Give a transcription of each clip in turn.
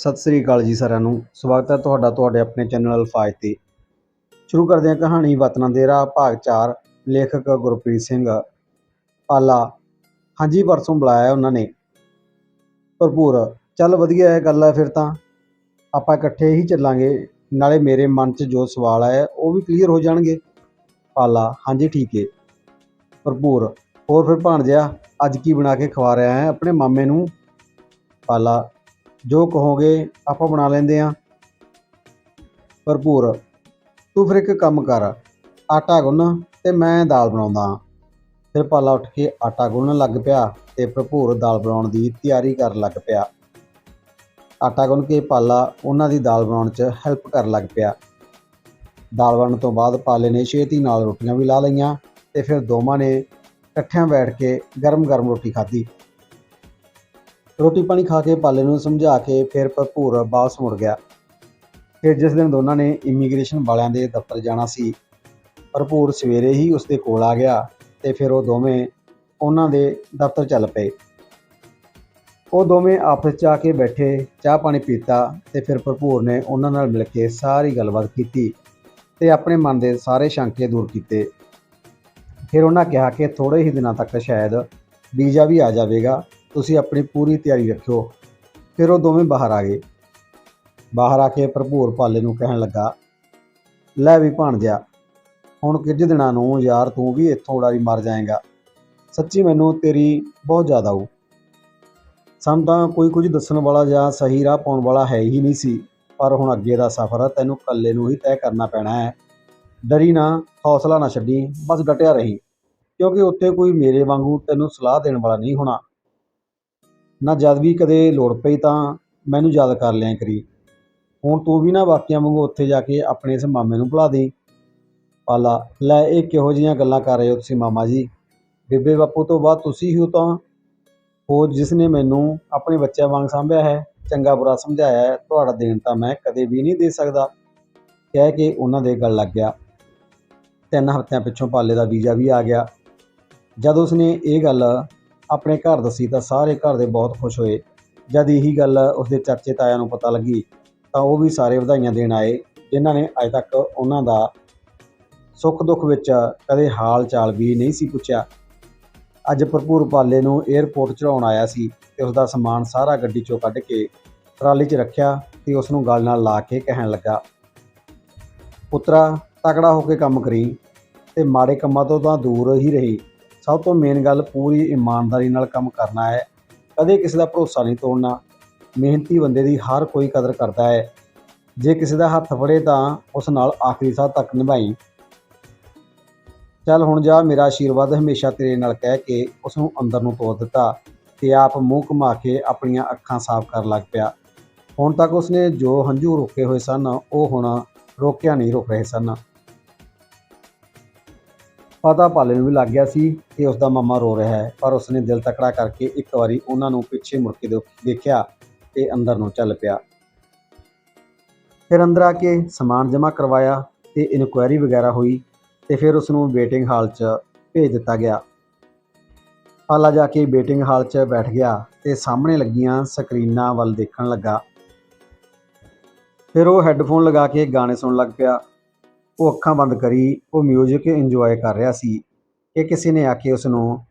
ਸਤਿ ਸ੍ਰੀ ਅਕਾਲ ਜੀ ਸਾਰਿਆਂ ਨੂੰ। ਸਵਾਗਤ ਹੈ ਤੁਹਾਡਾ ਤੁਹਾਡੇ ਆਪਣੇ ਚੈਨਲ ਅਲਫਾਜ਼ ਤੇ। ਸ਼ੁਰੂ ਕਰਦੇ ਹਾਂ ਕਹਾਣੀ ਵਤਨਾਂ ਦੇ ਰਾਹ, ਭਾਗ 4 ਲੇਖਕ ਗੁਰਪ੍ਰੀਤ ਸਿੰਘ। ਪਾਲਾ। ਹਾਂਜੀ, ਪਰਸੋਂ ਬੁਲਾਇਆ ਉਹਨਾਂ ਨੇ। ਭਰਪੂਰ। ਚੱਲ ਵਧੀਆ ਹੈ ਗੱਲ ਹੈ ਫਿਰ ਤਾਂ। ਆਪਾਂ ਇਕੱਠੇ ਹੀ ਚੱਲਾਂਗੇ। ਨਾਲੇ ਮੇਰੇ ਮਨ 'ਚ ਜੋ ਸਵਾਲ ਹੈ ਉਹ ਵੀ ਕਲੀਅਰ ਹੋ ਜਾਣਗੇ। ਪਾਲਾ। ਹਾਂਜੀ, ਠੀਕ ਹੈ ਭਰਪੂਰ। ਹੋਰ ਫਿਰ ਭਾਣ ਭਾਣਜਿਆ, ਅੱਜ ਕੀ ਬਣਾ ਕੇ ਖਵਾ ਰਿਹਾ ਹੈ ਆਪਣੇ ਮਾਮੇ ਨੂੰ? ਪਾਲਾ। ਜੋ ਕਹੋਗੇ ਆਪਾਂ ਬਣਾ ਲੈਂਦੇ ਹਾਂ। ਭਰਪੂਰ। ਤੂੰ ਫਿਰ ਇੱਕ ਕੰਮ ਕਰ, ਆਟਾ ਗੁੰਨ ਤੇ ਮੈਂ ਦਾਲ ਬਣਾਉਂਦਾ ਹਾਂ। ਫਿਰ ਪਾਲਾ ਉੱਠ ਕੇ ਆਟਾ ਗੁੰਨਣ ਲੱਗ ਪਿਆ ਤੇ ਭਰਪੂਰ ਦਾਲ ਬਣਾਉਣ ਦੀ ਤਿਆਰੀ ਕਰਨ ਲੱਗ ਪਿਆ। ਆਟਾ ਗੁੰਨ ਕੇ ਪਾਲਾ ਉਹਨਾਂ ਦੀ ਦਾਲ ਬਣਾਉਣ 'ਚ ਹੈਲਪ ਕਰਨ ਲੱਗ ਪਿਆ। ਦਾਲ ਬਣਨ ਤੋਂ ਬਾਅਦ ਪਾਲੇ ਨੇ ਛੇਤੀ ਨਾਲ ਰੋਟੀਆਂ ਵੀ ਲਾ ਲਈਆਂ ਤੇ ਫਿਰ ਦੋਵਾਂ ਨੇ ਇਕੱਠਿਆਂ ਬੈਠ ਕੇ ਗਰਮ-ਗਰਮ ਰੋਟੀ ਖਾਧੀ। ਰੋਟੀ ਪਾਣੀ ਖਾ ਕੇ ਪਾਲੇ ਨੂੰ ਸਮਝਾ ਕੇ ਫਿਰ ਭਰਪੂਰ ਵਾਪਸ ਮੁੜ ਗਿਆ। ਫਿਰ ਜਿਸ ਦਿਨ ਦੋਨਾਂ ਨੇ ਇਮੀਗ੍ਰੇਸ਼ਨ ਵਾਲਿਆਂ ਦੇ ਦਫ਼ਤਰ ਜਾਣਾ ਸੀ, ਭਰਪੂਰ ਸਵੇਰੇ ਹੀ ਉਸ ਦੇ ਕੋਲ ਆ ਗਿਆ ਤੇ ਫਿਰ ਉਹ ਦੋਵੇਂ ਉਹਨਾਂ ਦੇ ਦਫ਼ਤਰ ਚੱਲ ਪਏ। ਉਹ ਦੋਵੇਂ ਆਪਸ 'ਚ ਆ ਕੇ ਬੈਠੇ, ਚਾਹ ਪਾਣੀ ਪੀਤਾ ਤੇ ਫਿਰ ਭਰਪੂਰ ਨੇ ਉਹਨਾਂ ਨਾਲ ਮਿਲ ਕੇ ਸਾਰੀ ਗੱਲਬਾਤ ਕੀਤੀ ਤੇ ਆਪਣੇ ਮਨ ਦੇ ਸਾਰੇ ਸ਼ੰਕੇ ਦੂਰ ਕੀਤੇ। ਫਿਰ ਉਹਨਾਂ ਕਿਹਾ ਕਿ ਥੋੜੇ ਹੀ ਦਿਨਾਂ ਤੱਕ ਸ਼ਾਇਦ ਵੀਜ਼ਾ ਵੀ ਆ ਜਾਵੇਗਾ। ਤੁਸੀਂ ਆਪਣੀ ਪੂਰੀ ਤਿਆਰੀ ਰੱਖਿਓ। ਫਿਰ ਉਹ ਦੋਵੇਂ ਬਾਹਰ ਆ ਗਏ। ਬਾਹਰ ਆ ਕੇ ਭਰਪੂਰ ਪਾਲੇ ਨੂੰ ਕਹਿਣ ਲੱਗਾ, ਲੈ ਵੀ ਭਾਣਜਾ ਹੁਣ ਕੁਝ ਦਿਨਾਂ ਨੂੰ ਯਾਰ ਤੂੰ ਵੀ ਇੱਥੋਂ ਉਡਾਰੀ ਮਰ ਜਾਏਗਾ। ਸੱਚੀ ਮੈਨੂੰ ਤੇਰੀ ਬਹੁਤ ਜ਼ਿਆਦਾ ਹੋ ਸਾਨੂੰ ਤਾਂ ਕੋਈ ਕੁਝ ਦੱਸਣ ਵਾਲਾ ਜਾਂ ਸਹੀ ਰਾਹ ਪਾਉਣ ਵਾਲਾ ਹੈ ਹੀ ਨਹੀਂ ਸੀ, ਪਰ ਹੁਣ ਅੱਗੇ ਦਾ ਸਫ਼ਰ ਤੈਨੂੰ ਇਕੱਲੇ ਨੂੰ ਹੀ ਤੈਅ ਕਰਨਾ ਪੈਣਾ ਹੈ। ਡਰੀ ਨਾ, ਹੌਸਲਾ ਨਾ ਛੱਡੀ, ਬਸ ਡਟਿਆ ਰਹੀ। ਕਿਉਂਕਿ ਉੱਥੇ ਕੋਈ ਮੇਰੇ ਵਾਂਗੂ ਤੈਨੂੰ ਸਲਾਹ ਦੇਣ ਵਾਲਾ ਨਹੀਂ ਹੋਣਾ। ਨਾ ਜਦ ਵੀ ਕਦੇ ਲੋੜ ਪਈ ਤਾਂ ਮੈਨੂੰ ਯਾਦ ਕਰ ਲਿਆ ਕਰੀ। ਹੁਣ ਤੂੰ ਵੀ ਨਾ ਬਾਕੀਆਂ ਵਾਂਗੂ ਉੱਥੇ ਜਾ ਕੇ ਆਪਣੇ ਇਸ ਮਾਮੇ ਨੂੰ ਭੁਲਾ ਦੇ ਪਾਲਾ, ਲੈ ਇਹ ਕਿਹੋ ਜਿਹੀਆਂ ਗੱਲਾਂ ਕਰ ਰਹੇ ਹੋ ਤੁਸੀਂ ਮਾਮਾ ਜੀ? ਬੇਬੇ ਬਾਪੂ ਤੋਂ ਬਾਅਦ ਤੁਸੀਂ ਹੀ ਹੋ ਤਾਂ। ਹੋ ਜਿਸ ਨੇ ਮੈਨੂੰ ਆਪਣੇ ਬੱਚਿਆਂ ਵਾਂਗ ਸਾਂਭਿਆ ਹੈ, ਚੰਗਾ ਬੁਰਾ ਸਮਝਾਇਆ ਹੈ, ਤੁਹਾਡਾ ਦੇਣ ਤਾਂ ਮੈਂ ਕਦੇ ਵੀ ਨਹੀਂ ਦੇ ਸਕਦਾ। ਕਹਿ ਕੇ ਉਹਨਾਂ ਦੇ ਗੱਲ ਲੱਗ ਗਿਆ। ਤਿੰਨ ਹਫ਼ਤਿਆਂ ਪਿੱਛੋਂ ਪਾਲੇ ਦਾ ਵੀਜ਼ਾ ਵੀ ਆ ਗਿਆ। ਜਦ ਉਸਨੇ ਇਹ ਗੱਲ ਆਪਣੇ ਘਰ ਦੱਸੀ ਤਾਂ ਸਾਰੇ ਘਰ ਦੇ ਬਹੁਤ ਖੁਸ਼ ਹੋਏ। ਜਦ ਇਹੀ ਗੱਲ ਉਸਦੇ ਚਾਚੇ ਤਾਇਆ ਨੂੰ ਪਤਾ ਲੱਗੀ, ਤਾਂ ਉਹ ਵੀ ਸਾਰੇ ਵਧਾਈਆਂ ਦੇਣ ਆਏ, ਜਿਨ੍ਹਾਂ ਨੇ ਅੱਜ ਤੱਕ ਉਹਨਾਂ ਦਾ ਸੁੱਖ ਦੁੱਖ ਵਿੱਚ ਕਦੇ ਹਾਲ ਚਾਲ ਵੀ ਨਹੀਂ ਸੀ ਪੁੱਛਿਆ। ਅੱਜ ਭਰਪੂਰ ਪਾਲੇ ਨੂੰ 에ਅਰਪੋਰਟ ਚੜਾਉਣ ਆਇਆ ਸੀ ਤੇ ਉਸ ਦਾ ਸਮਾਨ ਸਾਰਾ ਗੱਡੀ ਚੋਂ ਕੱਢ ਕੇ ਟਰਾਲੀ 'ਚ ਰੱਖਿਆ ਤੇ ਉਸ ਨੂੰ ਗਲ ਨਾਲ ਲਾ ਕੇ ਕਹਿਣ ਲੱਗਾ, ਪੁੱਤਰਾ, ਤਕੜਾ ਹੋ ਕੇ ਕੰਮ ਕਰੀ ਤੇ ਮਾੜੇ ਕੰਮਾਂ ਤੋਂ ਤਾਂ ਦੂਰ ਹੀ ਰਹੀ। ਸਭ ਤੋਂ ਮੇਨ ਗੱਲ ਪੂਰੀ ਇਮਾਨਦਾਰੀ ਨਾਲ ਕੰਮ ਕਰਨਾ ਹੈ। ਕਦੇ ਕਿਸੇ ਦਾ ਭਰੋਸਾ ਨਹੀਂ ਤੋੜਨਾ। ਮਿਹਨਤੀ ਬੰਦੇ ਦੀ ਹਰ ਕੋਈ ਕਦਰ ਕਰਦਾ ਹੈ। ਜੇ ਕਿਸੇ ਦਾ ਹੱਥ ਫੜੇ ਤਾਂ ਉਸ ਨਾਲ ਆਖਰੀ ਸਾਹ ਤੱਕ ਨਿਭਾਈ। ਚੱਲ ਹੁਣ ਜਾ, ਮੇਰਾ ਆਸ਼ੀਰਵਾਦ ਹਮੇਸ਼ਾ ਤੇਰੇ ਨਾਲ ਕਹਿ ਕੇ ਉਸ ਨੂੰ ਅੰਦਰ ਨੂੰ ਤੋੜ ਦਿੱਤਾ ਤੇ ਆਪ ਮੂੰਹ ਘੁਮਾ ਕੇ ਆਪਣੀਆਂ ਅੱਖਾਂ ਸਾਫ਼ ਕਰਨ ਲੱਗ ਪਿਆ। ਹੁਣ ਤੱਕ ਉਸਨੇ ਜੋ ਹੰਝੂ ਰੋਕੇ ਹੋਏ ਸਨ, ਉਹ ਹੁਣ ਰੋਕਿਆ ਨਹੀਂ ਰੁਕ ਰਹੇ ਸਨ। ਪਤਾ ਪਾਲੇ ਨੂੰ ਵੀ ਲੱਗ ਗਿਆ ਸੀ ਕਿ ਉਸ ਦਾ ਮਾਮਾ ਰੋ ਰਿਹਾ ਹੈ, ਪਰ ਉਸਨੇ ਦਿਲ ਤਕੜਾ ਕਰਕੇ ਇੱਕ ਵਾਰੀ ਉਹਨਾਂ ਨੂੰ ਪਿੱਛੇ ਮੁੜ ਕੇ ਦੇਖਿਆ ਤੇ ਅੰਦਰ ਨੂੰ ਚੱਲ ਪਿਆ। ਫਿਰ ਅੰਦਰ ਆ ਕੇ ਸਮਾਨ ਜਮ੍ਹਾਂ ਕਰਵਾਇਆ ਤੇ ਇਨਕੁਆਇਰੀ ਵਗੈਰਾ ਹੋਈ ਤੇ ਫਿਰ ਉਸ ਨੂੰ ਵੇਟਿੰਗ ਹਾਲ 'ਚ ਭੇਜ ਦਿੱਤਾ ਗਿਆ। ਪਾਲਾ ਜਾ ਕੇ ਵੇਟਿੰਗ ਹਾਲ 'ਚ ਬੈਠ ਗਿਆ ਤੇ ਸਾਹਮਣੇ ਲੱਗੀਆਂ ਸਕਰੀਨਾਂ ਵੱਲ ਦੇਖਣ ਲੱਗਾ। ਫਿਰ ਉਹ ਹੈੱਡਫੋਨ ਲਗਾ ਕੇ ਗਾਣੇ ਸੁਣਨ ਲੱਗ ਪਿਆ। ਉਹ ਅੱਖਾਂ ਬੰਦ ਕਰੀ, ਉਹ ਮਿਊਜ਼ਿਕ ਇੰਜੋਏ ਕਰ ਰਿਹਾ ਸੀ। ਕਿ ਕਿਸੇ ਨੇ ਆ ਕੇ ਉਸ ਨੂੰ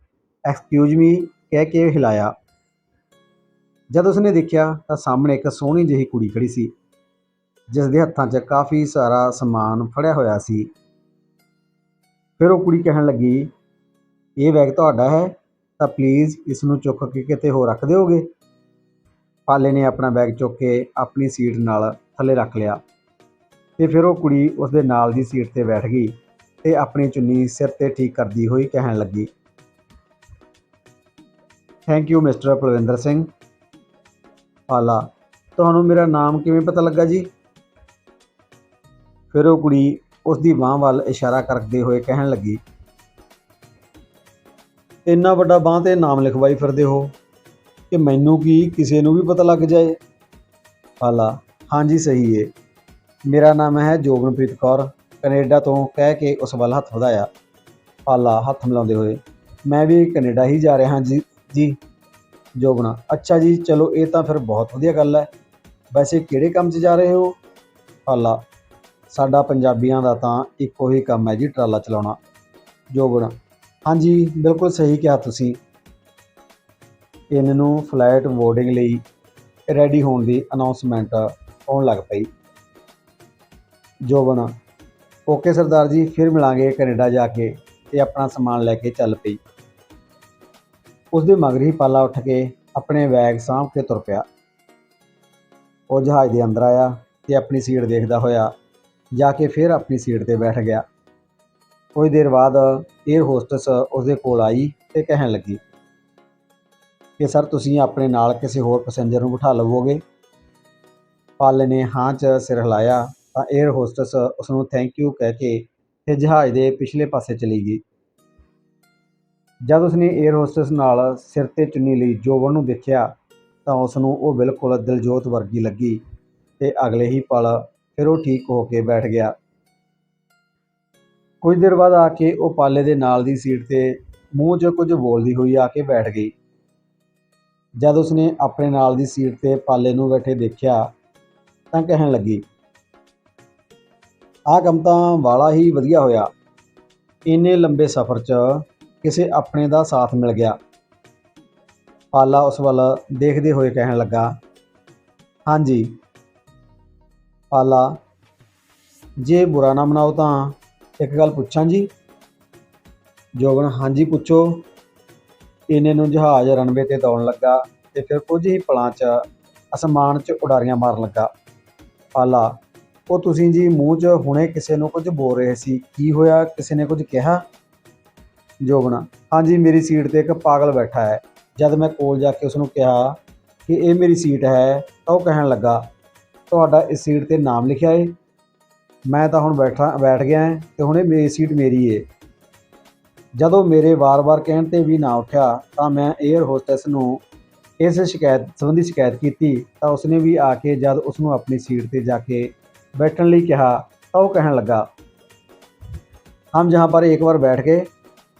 ਐਕਸਕਿਊਜ਼ ਮੀ ਕਹਿ ਕੇ ਹਿਲਾਇਆ। ਜਦ ਉਸਨੇ ਦੇਖਿਆ ਤਾਂ ਸਾਹਮਣੇ ਇੱਕ ਸੋਹਣੀ ਜਿਹੀ ਕੁੜੀ ਖੜੀ ਸੀ ਜਿਸ ਦੇ ਹੱਥਾਂ 'ਚ ਕਾਫੀ ਸਾਰਾ ਸਮਾਨ ਫੜਿਆ ਹੋਇਆ ਸੀ। ਫਿਰ ਉਹ ਕੁੜੀ ਕਹਿਣ ਲੱਗੀ, ਇਹ ਬੈਗ ਤੁਹਾਡਾ ਹੈ, ਤਾਂ ਪਲੀਜ਼ ਇਸ ਨੂੰ ਚੁੱਕ ਕੇ ਕਿਤੇ ਹੋਰ ਰੱਖ ਦਿਓਗੇ? ਪਾਲੇ ਨੇ ਆਪਣਾ ਬੈਗ ਚੁੱਕ ਕੇ ਆਪਣੀ ਸੀਟ ਨਾਲ ਥੱਲੇ ਰੱਖ ਲਿਆ। ਤੇ ਫਿਰ ਉਹ ਕੁੜੀ ਉਸ ਦੇ ਨਾਲ ਦੀ ਸੀਟ ਤੇ ਬੈਠ ਗਈ ਤੇ ਆਪਣੀ ਚੁੰਨੀ ਸਿਰ ਤੇ ਠੀਕ ਕਰਦੀ ਹੋਈ ਕਹਿਣ ਲੱਗੀ। Thank you mister Palwinder Singh. Pala ਤੁਹਾਨੂੰ ਮੇਰਾ ਨਾਮ ਕਿਵੇਂ ਪਤਾ ਲੱਗਾ ਜੀ? ਫਿਰ ਉਹ ਕੁੜੀ ਉਸ ਦੀ ਬਾਹ ਵੱਲ ਇਸ਼ਾਰਾ ਕਰਦੇ ਹੋਏ ਕਹਿਣ ਲੱਗੀ। ਇੰਨਾ ਵੱਡਾ ਬਾਹ ਤੇ ਨਾਮ ਲਿਖਵਾਈ ਫਿਰਦੇ ਹੋ ਕਿ ਮੈਨੂੰ ਕੀ, ਕਿਸੇ ਨੂੰ ਵੀ ਪਤਾ ਲੱਗ ਜਾਏ? ਪਾਲਾ ਹਾਂਜੀ, ਸਹੀ ਏ। ਮੇਰਾ ਨਾਮ ਹੈ ਜੋਗਨਪ੍ਰੀਤ ਕੌਰ। ਕੈਨੇਡਾ ਤੋਂ ਕਹਿ ਕੇ ਉਸ ਵੱਲ ਹੱਥ ਵਧਾਇਆ। ਪਾਲਾ ਹੱਥ ਮਿਲਾਉਂਦੇ ਹੋਏ, ਮੈਂ ਵੀ ਕੈਨੇਡਾ ਹੀ ਜਾ ਰਿਹਾ ਹਾਂ ਜੀ ਜੀ ਜੋਗਣਾ ਅੱਛਾ ਜੀ, ਚਲੋ ਇਹ ਤਾਂ ਫਿਰ ਬਹੁਤ ਵਧੀਆ ਗੱਲ ਹੈ। ਵੈਸੇ ਕਿਹੜੇ ਕੰਮ 'ਚ ਜਾ ਰਹੇ ਹੋ? ਪਾਲਾ, ਸਾਡਾ ਪੰਜਾਬੀਆਂ ਦਾ ਤਾਂ ਇੱਕੋ ਹੀ ਕੰਮ ਹੈ ਜੀ ਟਰਾਲਾ ਚਲਾਉਣਾ। ਜੋਬਨ, ਹਾਂਜੀ, ਬਿਲਕੁਲ ਸਹੀ ਕਿਹਾ ਤੁਸੀਂ। ਇਹਨਾਂ ਨੂੰ ਫਲਾਈਟ ਬੋਰਡਿੰਗ ਲਈ ਰੈਡੀ ਹੋਣ ਦੀ ਅਨਾਉਂਸਮੈਂਟ ਆਉਣ ਲੱਗ ਪਈ। ਜੋਬਨ ਓਕੇ ਸਰਦਾਰ ਜੀ, ਫਿਰ ਮਿਲਾਂਗੇ ਕੈਨੇਡਾ ਜਾ ਕੇ ਤੇ ਆਪਣਾ ਸਮਾਨ ਲੈ ਕੇ ਚੱਲ ਪਈ। ਉਸਦੇ ਮਗਰ ਹੀ ਪਾਲਾ ਉੱਠ ਕੇ ਆਪਣੇ ਬੈਗ ਸਾਂਭ ਕੇ ਤੁਰ ਪਿਆ। ਉਹ ਜਹਾਜ਼ ਦੇ ਅੰਦਰ ਆਇਆ ਤੇ ਆਪਣੀ ਸੀਟ ਦੇਖਦਾ ਹੋਇਆ ਜਾ ਕੇ ਫਿਰ ਆਪਣੀ ਸੀਟ ਤੇ ਬੈਠ ਗਿਆ। ਕੁਝ ਦੇਰ ਬਾਅਦ 에ਅਰ ਹੋਸਟਸ ਉਸਦੇ ਕੋਲ ਆਈ ਤੇ ਕਹਿਣ ਲੱਗੀ, ਕਿ ਸਰ, ਤੁਸੀਂ ਆਪਣੇ ਨਾਲ ਕਿਸੇ ਹੋਰ ਪੈਸੇਂਜਰ ਨੂੰ ਬਿਠਾ ਲਵੋਗੇ? ਪਾਲੇ ਨੇ ਹਾਂ 'ਚ ਸਿਰ ਹਿਲਾਇਆ ਤਾਂ 에ਅਰ ਹੋਸਟਸ ਉਸ ਨੂੰ ਥੈਂਕ ਯੂ ਕਹਿ ਕੇ ਤੇ ਜਹਾਜ਼ ਦੇ ਪਿਛਲੇ ਪਾਸੇ ਚਲੀ ਗਈ। ਜਦ ਉਸਨੇ 에ਅਰ ਹੋਸਟਸ ਨਾਲ ਸਿਰ ਤੇ ਚੁੰਨੀ ਲਈ ਜੋਬਨ ਨੂੰ ਦੇਖਿਆ ਤਾਂ ਉਸ ਨੂੰ ਉਹ ਬਿਲਕੁਲ ਦਿਲਜੋਤ ਵਰਗੀ ਲੱਗੀ ਤੇ ਅਗਲੇ ਹੀ ਪਲ ਫਿਰ ਉਹ ਠੀਕ ਹੋ ਕੇ ਬੈਠ ਗਿਆ। ਕੁਝ ਦੇਰ ਬਾਅਦ ਆ ਕੇ ਉਹ ਪਾਲੇ ਦੇ ਨਾਲ ਦੀ ਸੀਟ ਤੇ ਮੂੰਹ 'ਚ ਕੁਝ ਬੋਲਦੀ ਹੋਈ ਆ ਕੇ ਬੈਠ ਗਈ। ਜਦ ਉਸਨੇ ਆਪਣੇ ਨਾਲ ਦੀ ਸੀਟ ਤੇ ਪਾਲੇ ਨੂੰ ਬੈਠੇ ਦੇਖਿਆ ਤਾਂ ਕਹਿਣ ਲੱਗੀ ਆਹ ਕੰਮ ਤਾਂ ਵਾਲਾ ਹੀ ਵਧੀਆ ਹੋਇਆ। ਇੰਨੇ ਲੰਬੇ ਸਫ਼ਰ 'ਚ ਕਿਸੇ ਆਪਣੇ ਦਾ ਸਾਥ ਮਿਲ ਗਿਆ। ਪਾਲਾ ਉਸ ਵੱਲ ਦੇਖਦੇ ਹੋਏ ਕਹਿਣ ਲੱਗਾ, ਹਾਂਜੀ, ਪਾਲਾ, ਜੇ ਬੁਰਾ ਨਾ ਮਨਾਓ ਤਾਂ ਇੱਕ ਗੱਲ ਪੁੱਛਾਂ ਜੀ? ਜੋਗਨ, ਹਾਂਜੀ, ਪੁੱਛੋ। ਇਹਨੇ ਨੂੰ ਜਹਾਜ਼ ਰਨਵੇ ਤੇ ਦੌੜਨ ਲੱਗਾ ਤੇ ਫਿਰ ਕੁਝ ਹੀ ਪਲਾਂ 'ਚ ਅਸਮਾਨ 'ਚ ਉਡਾਰੀਆਂ ਮਾਰਨ ਲੱਗਾ। ਪਾਲਾ ਉਹ ਤੁਸੀਂ ਜੀ ਮੂੰਹ 'ਚ ਹੁਣੇ ਕਿਸੇ ਨੂੰ ਕੁਝ ਬੋਲ ਰਹੇ ਸੀ। ਕੀ ਹੋਇਆ? ਕਿਸੇ ਨੇ ਕੁਝ ਕਿਹਾ? ਜੋਗਨ ਹਾਂਜੀ, ਮੇਰੀ ਸੀਟ ਤੇ ਇੱਕ ਪਾਗਲ ਬੈਠਾ ਹੈ। ਜਦ ਮੈਂ ਕੋਲ ਜਾ ਕੇ ਉਸ ਨੂੰ ਕਿਹਾ ਕਿ ਇਹ ਮੇਰੀ ਸੀਟ ਹੈ, ਤਾਂ ਉਹ ਕਹਿਣ ਲੱਗਾ, ਤੁਹਾਡਾ ਇਸ ਸੀਟ ਤੇ ਨਾਮ ਲਿਖਿਆ ਏ। ਮੈਂ ਤਾਂ ਹੁਣ ਬੈਠਾ, ਬੈਠ ਗਿਆ ਹਾਂ ਤੇ ਹੁਣ ਇਹ ਮੇਰੀ ਸੀਟ ਮੇਰੀ ਏ। ਜਦੋਂ ਮੇਰੇ ਵਾਰ-ਵਾਰ ਕਹਿਣ ਤੇ ਵੀ ਨਾ ਉੱਠਿਆ, ਤਾਂ ਮੈਂ 에ਅਰ ਹੋਸਟੈਸ ਨੂੰ ਇਸ ਸ਼ਿਕਾਇਤ, ਸੰਬੰਧੀ ਸ਼ਿਕਾਇਤ ਕੀਤੀ, ਤਾਂ ਉਸਨੇ ਵੀ ਆ ਕੇ ਜਦ ਉਸ ਨੂੰ ਆਪਣੀ ਸੀਟ ਤੇ ਜਾ ਕੇ बैठने ਲਈ ਕਿਹਾ ਤਾਂ ਉਹ ਕਹਿਣ ਲੱਗਾ हम जहाँ पर एक बार बैठ गए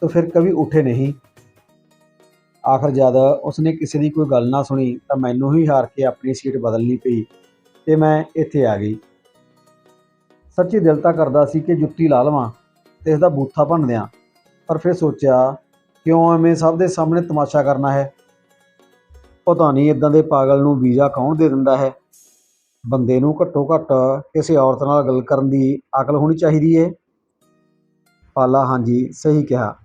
तो फिर कभी उठे नहीं ਆਖਰ ਜਦ ਉਸਨੇ ਕਿਸੇ ਦੀ ਕੋਈ ਗੱਲ ਨਾ ਸੁਣੀ ਤਾਂ ਮੈਨੂੰ ਹੀ ਹਾਰ ਕੇ ਆਪਣੀ ਸੀਟ ਬਦਲਣੀ ਪਈ ਤੇ ਮੈਂ ਇੱਥੇ ਆ ਗਈ ਸੱਚੀ ਦਿਲ ਤਾਂ ਕਰਦਾ ਸੀ ਕਿ ਜੁੱਤੀ ਲਾ ਲਵਾਂ ਤੇ ਇਸ ਦਾ ਬੂਥਾ ਭੰਨ ਦਿਆਂ ਪਰ ਫਿਰ ਸੋਚਿਆ ਕਿਉਂ ਐਵੇਂ ਸਭ ਦੇ ਸਾਹਮਣੇ ਤਮਾਸ਼ਾ ਕਰਨਾ ਹੈ ਪਤਾ ਨਹੀਂ ਇਦਾਂ ਦੇ ਪਾਗਲ ਨੂੰ ਵੀਜ਼ਾ ਕੌਣ ਦੇ ਦਿੰਦਾ ਹੈ ਬੰਦੇ ਨੂੰ ਘੱਟੋ ਘੱਟ ਕਿਸੇ ਔਰਤ ਨਾਲ ਗੱਲ ਕਰਨ ਦੀ ਅਕਲ ਹੋਣੀ ਚਾਹੀਦੀ ਏ। ਪਾਲਾ, ਹਾਂਜੀ, ਸਹੀ ਕਿਹਾ।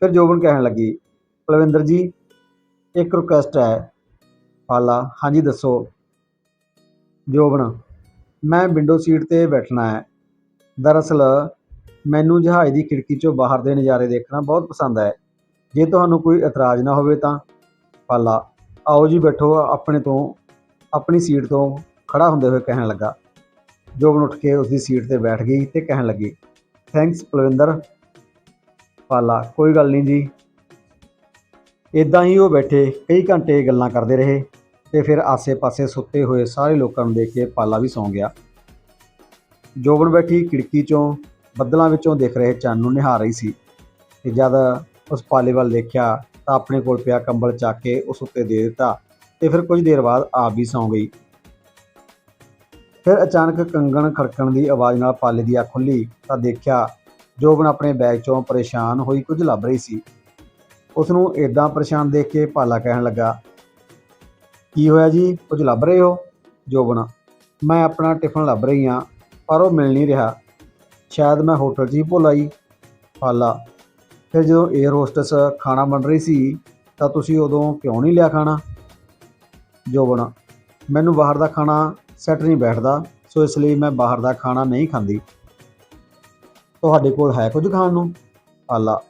ਫਿਰ ਜੋਬਨ ਕਹਿਣ ਲੱਗੀ, ਪਲਵਿੰਦਰ ਜੀ, ਇੱਕ ਰਿਕੁਐਸਟ ਹੈ। ਪਾਲਾ, ਹਾਂਜੀ, ਦੱਸੋ। ਜੋਬਨ, ਮੈਂ ਵਿੰਡੋ ਸੀਟ ਤੇ ਬੈਠਣਾ ਹੈ। ਦਰਅਸਲ, ਮੈਨੂੰ ਜਹਾਜ਼ ਦੀ ਖਿੜਕੀ 'ਚੋਂ ਬਾਹਰ ਦੇ ਨਜ਼ਾਰੇ ਦੇਖਣਾ ਬਹੁਤ ਪਸੰਦ ਹੈ। ਜੇ ਤੁਹਾਨੂੰ ਕੋਈ ਇਤਰਾਜ਼ ਨਾ ਹੋਵੇ ਤਾਂ। ਪਾਲਾ, ਆਓ ਜੀ, ਬੈਠੋ, ਆਪਣੇ ਤੋਂ ਆਪਣੀ ਸੀਟ ਤੋਂ ਖੜਾ ਹੁੰਦੇ ਹੋਏ ਕਹਿਣ ਲੱਗਾ। ਜੋਬਨ ਉੱਠ ਕੇ ਉਸ ਦੀ ਸੀਟ ਤੇ ਬੈਠ ਗਈ ਤੇ ਕਹਿਣ ਲੱਗੀ ਥੈਂਕਸ ਪਲਵਿੰਦਰ। ਪਾਲਾ, ਕੋਈ ਗੱਲ ਨਹੀਂ ਜੀ। ਇਦਾਂ ਹੀ ਉਹ ਬੈਠੇ, ਕਈ ਘੰਟੇ ਗੱਲਾਂ ਕਰਦੇ ਰਹੇ ਤੇ ਫਿਰ ਆਸੇ-ਪਾਸੇ ਸੁੱਤੇ ਹੋਏ ਸਾਰੇ ਲੋਕਾਂ ਨੂੰ ਦੇਖ ਕੇ ਪਾਲਾ ਵੀ ਸੌਂ ਗਿਆ। ਜੋਬਨ ਬੈਠੀ ਖਿੜਕੀ ਚੋਂ, ਬੱਦਲਾਂ ਵਿੱਚੋਂ ਦੇਖ ਰਹੇ ਚੰਨ ਨੂੰ ਨਿਹਾਰ ਰਹੀ ਸੀ ਤੇ ਜਦ ਉਸ ਪਾਲੇ ਵੱਲ ਦੇਖਿਆ ਤਾਂ ਆਪਣੇ ਕੋਲ ਪਿਆ ਕੰਬਲ ਚੱਕ ਕੇ ਉਸ ਉੱਤੇ ਦੇ ਦਿੱਤਾ। ਤੇ ਫਿਰ ਕੁਝ ਦੇਰ ਬਾਅਦ ਆਪ ਵੀ ਸੌਂ ਗਈ। ਫਿਰ ਅਚਾਨਕ ਕੰਗਣ ਖੜਕਣ ਦੀ ਆਵਾਜ਼ ਨਾਲ ਪਾਲੇ ਦੀ ਅੱਖ ਖੁੱਲੀ ਤਾਂ ਦੇਖਿਆ ਜੋਬਨ ਆਪਣੇ ਬੈਗ ਚੋਂ ਪਰੇਸ਼ਾਨ ਹੋਈ ਕੁਝ ਲੱਭ ਰਹੀ ਸੀ। ਉਸ ਨੂੰ ਇਦਾਂ ਪਰੇਸ਼ਾਨ ਦੇਖ ਕੇ ਪਾਲਾ ਕਹਿਣ ਲੱਗਾ, ਕੀ ਹੋਇਆ ਜੀ? ਕੁਝ ਲੱਭ ਰਹੇ ਹੋ? ਜੋਬਨ, ਮੈਂ ਆਪਣਾ ਟਿਫਨ ਲੱਭ ਰਹੀ ਹਾਂ, ਪਰ ਉਹ ਮਿਲ ਨਹੀਂ ਰਿਹਾ। ਸ਼ਾਇਦ ਮੈਂ ਹੋਟਲ 'ਚ ਹੀ ਭੁੱਲ ਆਈ। ਪਾਲਾ, ਫਿਰ ਜਦੋਂ 에ਅਰ ਹੋਸਟਸ ਖਾਣਾ ਬਣ ਰਹੀ ਸੀ ਤਾਂ ਤੁਸੀਂ ਉਦੋਂ ਕਿਉਂ ਨਹੀਂ ਲਿਆ ਖਾਣਾ? ਜੋਬਨ ਮੈਨੂੰ ਬਾਹਰ ਦਾ ਖਾਣਾ ਸੈੱਟ ਨਹੀਂ ਬੈਠਦਾ, ਸੋ ਇਸ ਲਈ ਮੈਂ ਬਾਹਰ ਦਾ ਖਾਣਾ ਨਹੀਂ ਖਾਂਦੀ। ਤੁਹਾਡੇ ਕੋਲ ਹੈ ਕੁਝ ਖਾਣ ਨੂੰ? ਪਾਲਾ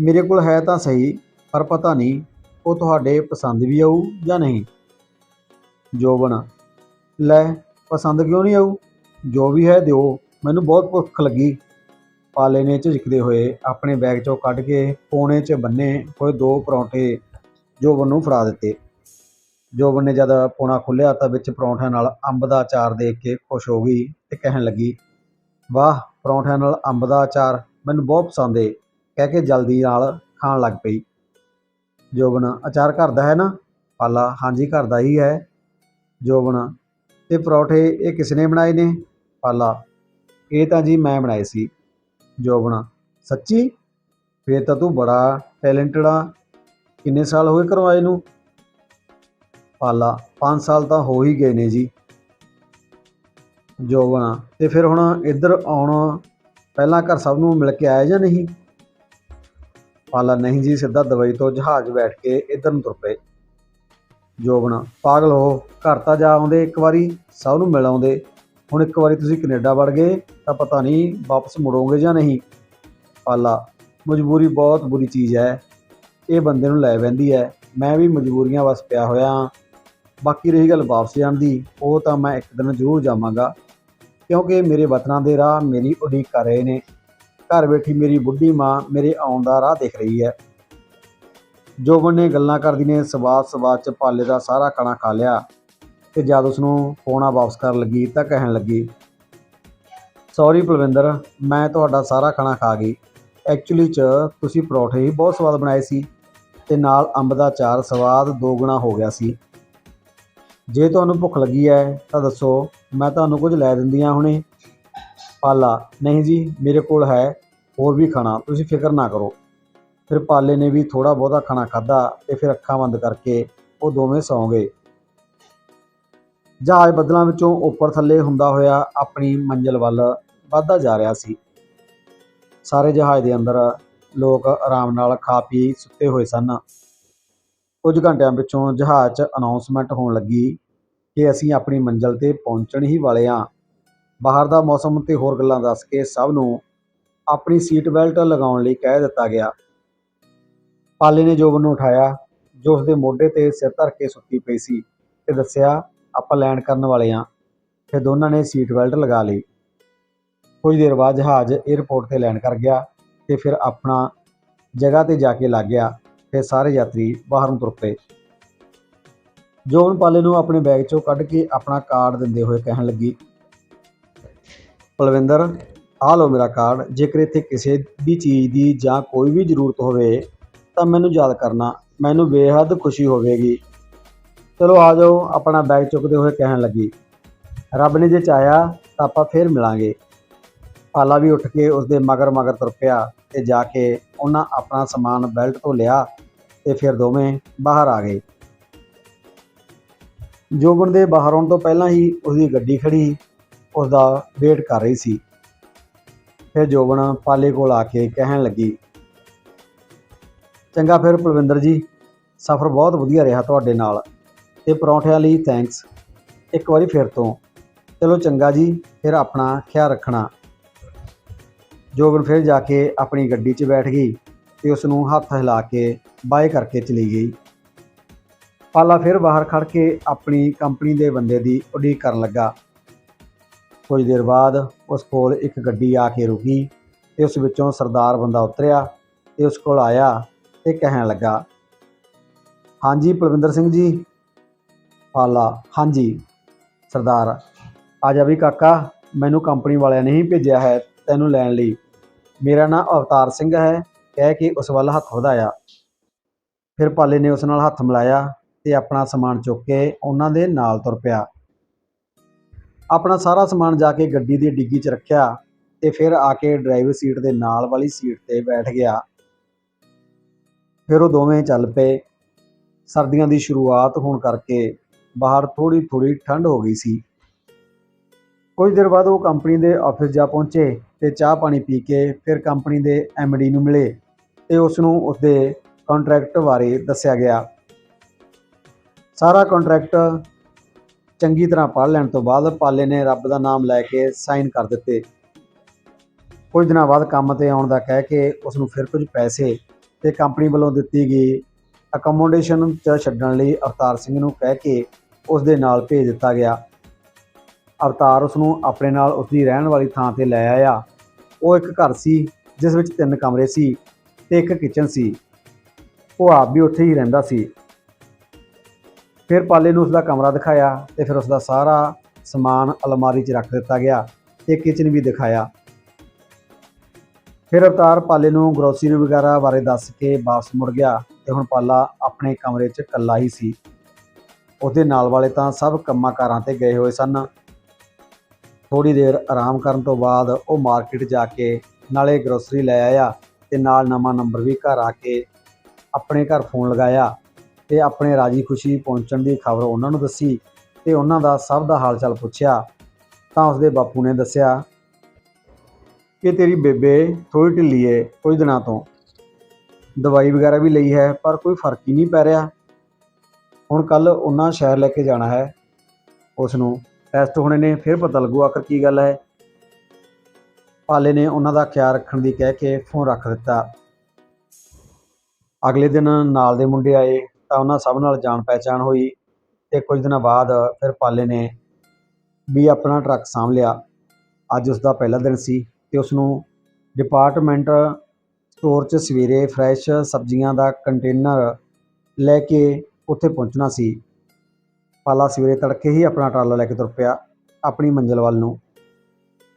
ਮੇਰੇ ਕੋਲ ਹੈ ਤਾਂ ਸਹੀ, ਪਰ ਪਤਾ ਨਹੀਂ ਉਹ ਤੁਹਾਡੇ ਪਸੰਦ ਵੀ ਆਊ ਜਾਂ ਨਹੀਂ। ਜੋਬਨ ਲੈ, ਪਸੰਦ ਕਿਉਂ ਨਹੀਂ ਆਊ? ਜੋ ਵੀ ਹੈ ਦਿਓ। ਮੈਨੂੰ ਬਹੁਤ ਭੁੱਖ ਲੱਗੀ। ਪਾਲੇ ਨੇ ਝਿਜਕਦੇ ਹੋਏ ਆਪਣੇ ਬੈਗ ਚੋਂ ਕੱਢ ਕੇ ਕੋਨੇ 'ਚ ਬੰਨੇ ਹੋਏ ਦੋ ਪਰੌਂਠੇ ਜੋਬਨ ਨੂੰ ਫੜਾ ਦਿੱਤੇ। ਜੋਬਨ ਨੇ ਜਦ ਪੋਣਾ ਖੋਲ੍ਹਿਆ ਤਾਂ ਵਿੱਚ ਪਰੌਂਠਿਆਂ ਨਾਲ ਅੰਬ ਦਾ ਅਚਾਰ ਦੇਖ ਕੇ ਖੁਸ਼ ਹੋ ਗਈ ਤੇ ਕਹਿਣ ਲੱਗੀ, ਵਾਹ, ਪਰੌਂਠਿਆਂ ਨਾਲ ਅੰਬ ਦਾ ਅਚਾਰ ਮੈਨੂੰ ਬਹੁਤ ਪਸੰਦ ਏ। ਕਹਿ ਕੇ ਜਲਦੀ ਨਾਲ ਖਾਣ ਲੱਗ ਪਈ। ਜੋਬਨ, ਅਚਾਰ ਘਰ ਦਾ ਹੈ ਨਾ? ਪਾਲਾ, ਹਾਂਜੀ, ਘਰ ਦਾ ਹੀ ਹੈ। ਜੋਬਨ, ਤੇ ਪਰੌਂਠੇ ਇਹ ਕਿਸ ਨੇ ਬਣਾਏ ਨੇ? ਪਾਲਾ, ਇਹ ਤਾਂ ਜੀ ਮੈਂ ਬਣਾਏ ਸੀ। ਜੋਬਨ, ਸੱਚੀ? ਫੇਰ ਤਾਂ ਤੂੰ ਬੜਾ ਟੈਲੈਂਟਡ ਆ। ਕਿੰਨੇ ਸਾਲ ਹੋਏ ਕਰਵਾਏ ਨੂੰ? ਪਾਲਾ। 5 ਸਾਲ ਤਾਂ ਹੋ ਹੀ ਗਏ ਨੇ ਜੀ। ਜੋਬਨ, ਤੇ ਫਿਰ ਹੁਣ ਇੱਧਰ ਆਉਣ, ਪਹਿਲਾਂ ਘਰ ਸਭ ਨੂੰ ਮਿਲ ਕੇ ਆਇਆ ਜਾਂ ਨਹੀਂ? ਪਾਲਾ, ਨਹੀਂ ਜੀ, ਸਿੱਧਾ ਦਵਾਈ ਤੋਂ ਜਹਾਜ਼ ਬੈਠ ਕੇ ਇੱਧਰ ਨੂੰ ਤੁਰ ਪਏ। ਜੋਬਨ, ਪਾਗਲ ਹੋ, ਘਰ ਤਾਂ ਜਾ ਆਉਂਦੇ ਇੱਕ ਵਾਰੀ, ਸਭ ਨੂੰ ਮਿਲ ਆਉਂਦੇ। ਹੁਣ ਇੱਕ ਵਾਰੀ ਤੁਸੀਂ ਕੈਨੇਡਾ ਵੜ ਗਏ, ਤਾਂ ਪਤਾ ਨਹੀਂ ਵਾਪਸ ਮੁੜੋਗੇ ਜਾਂ ਨਹੀਂ। ਪਾਲਾ, ਮਜਬੂਰੀ ਬਹੁਤ ਬੁਰੀ ਚੀਜ਼ ਹੈ। ਇਹ ਬੰਦੇ ਨੂੰ ਲੈ ਬੈਂਦੀ ਹੈ। ਮੈਂ ਵੀ ਮਜਬੂਰੀਆਂ ਵਸ ਪਿਆ ਹੋਇਆ ਹਾਂ। ਬਾਕੀ ਰਹੀ ਗੱਲ ਵਾਪਸ ਜਾਣ ਦੀ, ਉਹ ਤਾਂ ਮੈਂ ਇੱਕ ਦਿਨ ਜ਼ਰੂਰ ਜਾਵਾਂਗਾ। ਕਿਉਂਕਿ ਮੇਰੇ ਵਤਨਾਂ ਦੇ ਰਾਹ ਮੇਰੀ ਉਡੀਕ ਕਰ ਰਹੇ ਨੇ। ਘਰ ਬੈਠੀ ਮੇਰੀ ਬੁੱਢੀ ਮਾਂ ਮੇਰੇ ਆਉਣ ਦਾ ਰਾਹ ਦੇਖ ਰਹੀ ਹੈ। ਜੋਬਨ ਨੇ ਗੱਲਾਂ ਕਰਦੀ ਨੇ, ਸਵਾਦ ਸਵਾਦ ਚ ਪਾਲੇ ਦਾ ਸਾਰਾ ਖਾਣਾ ਖਾ ਲਿਆ। ਤੇ ਜਦ ਉਸ ਨੂੰ ਪੋਣਾ ਵਾਪਸ ਕਰਨ ਲੱਗੀ ਤਾਂ ਕਹਿਣ ਲੱਗੀ ਸੌਰੀ ਪਲਵਿੰਦਰ, ਮੈਂ ਤੁਹਾਡਾ ਸਾਰਾ ਖਾਣਾ ਖਾ ਗਈ। ਐਕਚੁਅਲੀ ਚ ਤੁਸੀਂ ਪਰੌਠੇ ਹੀ ਬਹੁਤ ਸਵਾਦ ਬਣਾਏ ਸੀ। ਤੇ ਨਾਲ ਅੰਬ ਦਾ ਚਾਰ ਸਵਾਦ ਦੋ ਗੁਣਾ ਹੋ ਗਿਆ ਸੀ। ਜੇ ਤੁਹਾਨੂੰ ਭੁੱਖ ਲੱਗੀ ਹੈ, ਤਾਂ ਦੱਸੋ, ਮੈਂ ਤੁਹਾਨੂੰ ਕੁਝ ਲੈ ਦਿੰਦੀ ਹਾਂ ਹੁਣੇ। ਪਾਲਾ, ਨਹੀਂ ਜੀ, ਮੇਰੇ ਕੋਲ ਹੈ, ਹੋਰ ਵੀ ਖਾਣਾ, ਤੁਸੀਂ ਫਿਕਰ ਨਾ ਕਰੋ। ਫਿਰ ਪਾਲੇ ਨੇ ਵੀ ਥੋੜਾ ਬਹੁਤਾ ਖਾਣਾ ਖਾਦਾ ਤੇ ਫਿਰ ਅੱਖਾਂ ਬੰਦ ਕਰਕੇ ਉਹ ਦੋਵੇਂ ਸੌਂ ਗਏ। ਜਹਾਜ਼ ਬੱਦਲਾਂ ਵਿੱਚੋਂ ਉੱਪਰ ਥੱਲੇ ਹੁੰਦਾ ਹੋਇਆ ਆਪਣੀ ਮੰਜ਼ਿਲ ਵੱਲ ਵੱਧਦਾ ਜਾ ਰਿਹਾ ਸੀ। ਸਾਰੇ ਜਹਾਜ਼ ਦੇ ਅੰਦਰ ਲੋਕ ਆਰਾਮ ਨਾਲ ਖਾ ਪੀ ਸੁੱਤੇ ਹੋਏ ਸਨ। ਕੁਝ ਘੰਟਿਆਂ ਪਿੱਛੋਂ ਜਹਾਜ਼ 'ਚ ਅਨਾਉਂਸਮੈਂਟ ਹੋਣ ਲੱਗੀ ਕਿ ਅਸੀਂ ਆਪਣੀ ਮੰਜ਼ਿਲ ਤੇ ਪਹੁੰਚਣ ਹੀ ਵਾਲੇ ਹਾਂ। ਬਾਹਰ ਦਾ ਮੌਸਮ ਤੇ ਹੋਰ ਗੱਲਾਂ ਦੱਸ ਕੇ ਸਭ ਨੂੰ ਆਪਣੀ ਸੀਟ ਬੈਲਟ ਲਗਾਉਣ ਲਈ ਕਹਿ ਦਿੱਤਾ ਗਿਆ। ਪਾਲੇ ਨੇ ਜੋਬਨ ਨੂੰ ਉਠਾਇਆ, ਜੋ ਉਸਦੇ ਮੋਢੇ ਤੇ ਸਿਰ ਧਰ ਕੇ ਸੁੱਤੀ ਪਈ ਸੀ ਤੇ ਦੱਸਿਆ, ਆਪਾਂ ਲੈਂਡ ਕਰਨ ਵਾਲੇ ਹਾਂ। ਫਿਰ ਦੋਨਾਂ ਨੇ ਸੀਟ ਬੈਲਟ ਲਗਾ ਲਈ। ਕੁਝ ਦੇਰ ਬਾਅਦ ਜਹਾਜ਼ 에ਅਰਪੋਰਟ ਤੇ ਲੈਂਡ ਕਰ ਗਿਆ ਤੇ ਫਿਰ ਆਪਣਾ ਜਗ੍ਹਾ ਤੇ ਜਾ ਕੇ ਲੱਗ ਗਿਆ। ਫਿਰ ਸਾਰੇ ਯਾਤਰੀ ਬਾਹਰ ਨੂੰ ਤੁਰ ਪਏ। ਜੋਬਨ ਪਾਲੇ ਨੂੰ ਆਪਣੇ ਬੈਗ ਚੋਂ ਕੱਢ ਕੇ ਆਪਣਾ ਕਾਰਡ ਦਿੰਦੇ ਹੋਏ ਕਹਿਣ ਲੱਗੀ, ਪਲਵਿੰਦਰ ਆ ਲਓ ਮੇਰਾ ਕਾਰਡ, ਜੇਕਰ ਇੱਥੇ ਕਿਸੇ ਵੀ ਚੀਜ਼ ਦੀ ਜਾਂ ਕੋਈ ਵੀ ਜ਼ਰੂਰਤ ਹੋਵੇ, ਤਾਂ ਮੈਨੂੰ ਯਾਦ ਕਰਨਾ, ਮੈਨੂੰ ਬੇਹੱਦ ਖੁਸ਼ੀ ਹੋਵੇਗੀ। ਚਲੋ ਆ ਜਾਓ, ਆਪਣਾ ਬੈਗ ਚੁੱਕਦੇ ਹੋਏ ਕਹਿਣ ਲੱਗੀ, ਰੱਬ ਨੇ ਜੇ ਚਾਹਿਆ, ਤਾਂ ਆਪਾਂ ਫੇਰ ਮਿਲਾਂਗੇ। ਪਾਲਾ ਵੀ ਉੱਠ ਕੇ ਉਸਦੇ ਮਗਰ ਮਗਰ ਤੁਰ ਪਿਆ ਤੇ ਜਾ ਕੇ ਉਹਨਾਂ ਆਪਣਾ ਸਮਾਨ ਬੈਲਟ ਤੋਂ ਲਿਆ ਤੇ ਫਿਰ ਦੋਵੇਂ ਬਾਹਰ ਆ ਗਏ। ਜੋਬਨ ਦੇ ਬਾਹਰ ਆਉਣ ਤੋਂ ਪਹਿਲਾਂ ਹੀ ਉਸਦੀ ਗੱਡੀ ਖੜੀ ਉਸ ਦਾ ਵੇਟ ਕਰ ਰਹੀ ਸੀ। ਫਿਰ ਜੋਬਨ ਪਾਲੇ ਕੋਲ ਆ ਕੇ ਕਹਿਣ ਲੱਗੀ, ਚੰਗਾ ਫਿਰ ਪਲਵਿੰਦਰ ਜੀ, ਸਫ਼ਰ ਬਹੁਤ ਵਧੀਆ ਰਿਹਾ ਤੁਹਾਡੇ ਨਾਲ ਤੇ ਪਰੌਂਠਿਆਂ ਲਈ ਥੈਂਕਸ ਇੱਕ ਵਾਰੀ ਫਿਰ ਤੋਂ। ਚਲੋ ਚੰਗਾ ਜੀ, ਫਿਰ ਆਪਣਾ ਖਿਆਲ ਰੱਖਣਾ। ਜੋਗਨ ਫਿਰ ਜਾ ਕੇ ਆਪਣੀ ਗੱਡੀ 'ਚ ਬੈਠ ਗਈ ਤੇ ਉਸ ਨੂੰ ਹੱਥ ਹਿਲਾ ਕੇ ਬਾਏ ਕਰਕੇ ਚਲੀ ਗਈ। ਪਾਲਾ ਫਿਰ ਬਾਹਰ ਖੜ ਕੇ ਆਪਣੀ ਕੰਪਨੀ ਦੇ ਬੰਦੇ ਦੀ ਉਡੀਕ ਕਰਨ ਲੱਗਾ। ਕੁਝ ਦੇਰ ਬਾਅਦ ਉਸ ਕੋਲ ਇੱਕ ਗੱਡੀ ਆ ਕੇ ਰੁਕੀ ਤੇ ਉਸ ਵਿੱਚੋਂ ਸਰਦਾਰ ਬੰਦਾ ਉਤਰਿਆ ਤੇ ਉਸ ਕੋਲ ਆਇਆ ਤੇ ਕਹਿਣ ਲੱਗਾ, ਹਾਂਜੀ ਪਲਵਿੰਦਰ ਸਿੰਘ ਜੀ? ਪਾਲਾ, ਹਾਂਜੀ ਸਰਦਾਰ, ਆ ਜਾ ਵੀ ਕਾਕਾ, ਮੈਨੂੰ ਕੰਪਨੀ ਵਾਲਿਆਂ ਨੇ ਹੀ ਭੇਜਿਆ ਹੈ ਤੈਨੂੰ ਲੈਣ ਲਈ। ਮੇਰਾ ਨਾਂ ਅਵਤਾਰ ਸਿੰਘ ਹੈ, ਕਹਿ ਕੇ ਉਸ ਵੱਲ ਹੱਥ ਵਧਾਇਆ। ਫਿਰ ਪਾਲੇ ਨੇ ਉਸ ਨਾਲ ਹੱਥ ਮਿਲਾਇਆ ਤੇ ਆਪਣਾ ਸਮਾਨ ਚੁੱਕ ਕੇ ਉਹਨਾਂ ਦੇ ਨਾਲ ਤੁਰ ਪਿਆ। ਆਪਣਾ ਸਾਰਾ ਸਮਾਨ ਜਾ ਕੇ ਗੱਡੀ ਦੀ ਡਿੱਗੀ 'ਚ ਰੱਖਿਆ ਤੇ ਫਿਰ ਆ ਕੇ ਡਰਾਈਵਰ ਸੀਟ ਦੇ ਨਾਲ ਵਾਲੀ ਸੀਟ ਤੇ ਬੈਠ ਗਿਆ। ਫਿਰ ਉਹ ਦੋਵੇਂ ਚੱਲ ਪਏ। ਸਰਦੀਆਂ ਦੀ ਸ਼ੁਰੂਆਤ ਹੋਣ ਕਰਕੇ ਬਾਹਰ ਥੋੜੀ ਥੋੜੀ ਠੰਡ ਹੋ ਗਈ ਸੀ। ਕੁਝ ਦੇਰ ਬਾਅਦ ਉਹ ਕੰਪਨੀ ਦੇ ਆਫਿਸ ਜਾ ਪਹੁੰਚੇ ਤੇ ਚਾਹ ਪਾਣੀ ਪੀ ਕੇ ਫਿਰ ਕੰਪਨੀ ਦੇ ਡੀ ਨੂੰ ਮਿਲੇ ਤੇ ਉਸ ਨੂੰ ਉਸਦੇ ਕੰਟਰੈਕਟ ਬਾਰੇ ਦੱਸਿਆ ਗਿਆ। ਸਾਰਾ ਕੰਟਰੈਕਟ ਚੰਗੀ ਤਰ੍ਹਾਂ ਪੜ੍ਹ ਲੈਣ ਤੋਂ ਬਾਅਦ ਪਾਲੇ ਨੇ ਰੱਬ ਦਾ ਨਾਮ ਲੈ ਕੇ ਸਾਈਨ ਕਰ ਦਿੱਤੇ। ਕੁਝ ਦਿਨਾਂ ਬਾਅਦ ਕੰਮ ਤੇ ਆਉਣ ਦਾ ਕਹਿ ਕੇ ਉਸ ਨੂੰ ਫਿਰ ਕੁਝ ਪੈਸੇ ਤੇ ਕੰਪਨੀ ਵੱਲੋਂ ਦਿੱਤੀ ਗਈ ਅਕਮੋਡੇਸ਼ਨ ਚ ਛੱਡਣ ਲਈ ਅਵਤਾਰ ਸਿੰਘ ਨੂੰ ਕਹਿ ਕੇ ਉਸ ਦੇ ਨਾਲ ਭੇਜ ਦਿੱਤਾ ਗਿਆ। ਅਵਤਾਰ ਉਸ ਨੂੰ ਆਪਣੇ ਨਾਲ ਉਸ ਦੀ ਰਹਿਣ ਵਾਲੀ ਥਾਂ ਤੇ ਲੈ ਆਇਆ। ਉਹ ਇੱਕ ਘਰ ਸੀ, ਜਿਸ ਵਿੱਚ ਤਿੰਨ ਕਮਰੇ ਸੀ ਤੇ ਇੱਕ ਕਿਚਨ ਸੀ। ਉਹ ਆਪ ਵੀ ਉੱਥੇ ਹੀ ਰਹਿੰਦਾ ਸੀ। ਫਿਰ ਪਾਲੇ ਨੂੰ ਉਸ ਦਾ ਕਮਰਾ ਦਿਖਾਇਆ ਤੇ ਫਿਰ ਉਸ ਦਾ ਸਾਰਾ ਸਮਾਨ ਅਲਮਾਰੀ 'ਚ ਰੱਖ ਦਿੱਤਾ ਗਿਆ ਤੇ ਕਿਚਨ ਵੀ ਦਿਖਾਇਆ। ਫਿਰ ਅਵਤਾਰ ਪਾਲੇ ਨੂੰ ਗਰੋਸਰੀ ਵਗੈਰਾ ਬਾਰੇ ਦੱਸ ਕੇ ਵਾਪਸ ਮੁੜ ਗਿਆ ਤੇ ਹੁਣ ਪਾਲਾ ਆਪਣੇ ਕਮਰੇ 'ਚ ਇਕੱਲਾ ਹੀ ਸੀ। ਉਹਦੇ ਨਾਲ ਵਾਲੇ ਤਾਂ ਸਭ ਕੰਮਾਂ ਕਾਰਾਂ ਤੇ ਗਏ ਹੋਏ ਸਨ। ਥੋੜੀ ਦੇਰ ਆਰਾਮ ਕਰਨ ਤੋਂ ਬਾਅਦ ਉਹ ਮਾਰਕੀਟ ਜਾ ਕੇ ਨਾਲੇ ਗਰੋਸਰੀ ਲੈ ਆਇਆ ਤੇ ਨਾਲ ਨਵਾਂ ਨੰਬਰ ਵੀ ਘਰ ਆ ਕੇ ਆਪਣੇ ਘਰ ਫੋਨ ਲਗਾਇਆ ਤੇ ਆਪਣੇ ਰਾਜੀ ਖੁਸ਼ੀ ਪਹੁੰਚਣ ਦੀ ਖਬਰ ਉਹਨਾਂ ਨੂੰ ਦੱਸੀ ਤੇ ਉਹਨਾਂ ਦਾ ਸਭ ਦਾ ਹਾਲ ਚਾਲ ਪੁੱਛਿਆ ਤਾਂ ਉਸਦੇ ਬਾਪੂ ਨੇ ਦੱਸਿਆ ਕਿ ਤੇਰੀ ਬੇਬੇ ਥੋੜੀ ਢਿੱਲੀ ਏ ਕੁਝ ਦਿਨਾਂ ਤੋਂ। ਦਵਾਈ ਵਗੈਰਾ ਵੀ ਲਈ ਹੈ, ਪਰ ਕੋਈ ਫ਼ਰਕ ਹੀ ਨਹੀਂ ਪੈ ਰਿਹਾ। ਹੁਣ ਕੱਲ ਉਹਨਾਂ ਸ਼ਹਿਰ ਲੈ ਕੇ ਜਾਣਾ ਹੈ। ਉਸ ਨੂੰ ਟੈਸਟ ਹੋਣੇ ਨੇ ਫਿਰ ਪਤਾ ਲੱਗੂ ਆਖਰ ਕੀ ਗੱਲ ਹੈ। ਪਾਲੇ ਨੇ ਉਹਨਾਂ ਦਾ ਖਿਆਲ ਰੱਖਣ ਦੀ ਕਹਿ ਕੇ ਫੋਨ ਰੱਖ ਦਿੱਤਾ। ਅਗਲੇ ਦਿਨ ਨਾਲ ਦੇ ਮੁੰਡੇ ਆਏ ਤਾਂ ਉਹਨਾਂ ਸਭ ਨਾਲ ਜਾਣ ਪਹਿਚਾਣ ਹੋਈ ਤੇ ਕੁਝ ਦਿਨਾਂ ਬਾਅਦ ਫਿਰ ਪਾਲੇ ਨੇ ਵੀ ਆਪਣਾ ਟਰੱਕ ਸਾਂਭ ਲਿਆ। ਅੱਜ ਉਸ ਦਾ ਪਹਿਲਾ ਦਿਨ ਸੀ ਤੇ ਉਸ ਨੂੰ ਡਿਪਾਰਟਮੈਂਟ ਸਟੋਰ 'ਚ ਸਵੇਰੇ ਫਰੈਸ਼ ਸਬਜ਼ੀਆਂ ਦਾ ਕੰਟੇਨਰ ਲੈ ਕੇ ਉੱਥੇ ਪਹੁੰਚਣਾ ਸੀ। ਪਾਲਾ ਸਵੇਰੇ ਤੜਕੇ ਹੀ ਆਪਣਾ ਟਰਾਲਾ ਲੈ ਕੇ ਤੁਰ ਪਿਆ, ਆਪਣੀ ਮੰਜ਼ਿਲ ਵੱਲ ਨੂੰ।